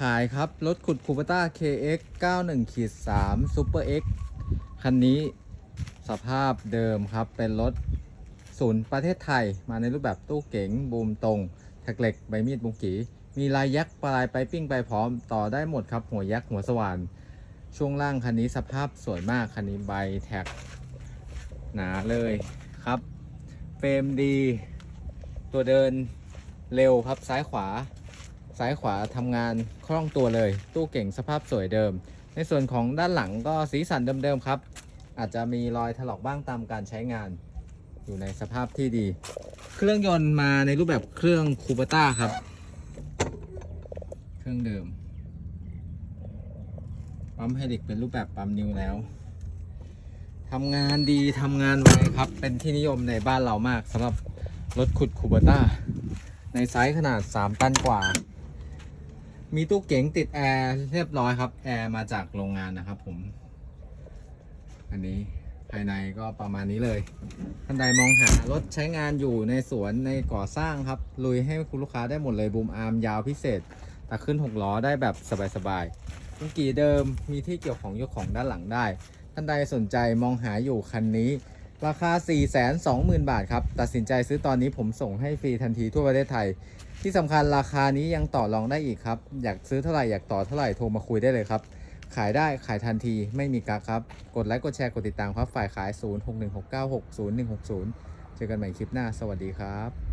ขายครับ รถขุดคูปต้า KX 91ขีด3 Super X คันนี้สภาพเดิมครับ เป็นรถศูนย์ประเทศไทย มาในรูปแบบตู้เก๋ง บูมตรงแทกเหล็ก ใบมีดบุงกี มีลายยักษ์ปลายไปปิ้งไปพร้อม ต่อได้หมดครับ หัวยักษ์หัวสว่าน ช่วงล่างคันนี้สภาพสวยมาก คันนี้ใบแท็กหนาเลยครับ เฟรมดี ตัวเดินเร็วครับซ้ายขวา ซ้ายขวาทำงานคล่องตัวเลย ตู้เก่งสภาพสวยเดิม ในส่วนของด้านหลังก็สีสันเดิมๆครับ อาจจะมีรอยถลอกบ้างตามการใช้งาน อยู่ในสภาพที่ดี เครื่องยนต์มาในรูปแบบเครื่องคูปต้าครับ เครื่องเดิมปั๊มไฮดรอลิกเป็นรูปแบบปั๊มนิวแล้วทำงานดีทำงานไวครับ เป็นที่นิยมในบ้านเรามากสำหรับรถขุดคูปต้า ในไซส์ขนาด 3 ตันกว่า มีตู้เก๋งติดแอร์เรียบร้อยครับ แอร์มาจากโรงงานนะครับผม อันนี้ภายในก็ประมาณนี้เลยท่านใดมองหารถใช้งานอยู่ในสวนในก่อสร้างครับ ลุยให้คุณลูกค้าได้หมดเลยบูมอาร์มยาวพิเศษแต่ขึ้น 6 ล้อได้แบบสบายๆกุงกีเดิมมีที่เกี่ยวของยกของด้านหลังได้ ท่านใดสนใจมองหาอยู่คันนี้ ราคา 420,000 บาทครับ ตัดสินใจซื้อตอนนี้ผมส่งให้ฟรีทันทีทั่วประเทศไทย ที่สำคัญราคานี้ยังต่อรองได้อีกครับ อยากซื้อเท่าไหร่ อยากต่อเท่าไหร่ โทรมาคุยได้เลยครับ ขายได้ขายทันทีไม่มีกักครับ กดไลค์กดแชร์กดติดตามครับ ฝ่ายขาย 0616960160 เจอกันใหม่คลิปหน้า สวัสดีครับ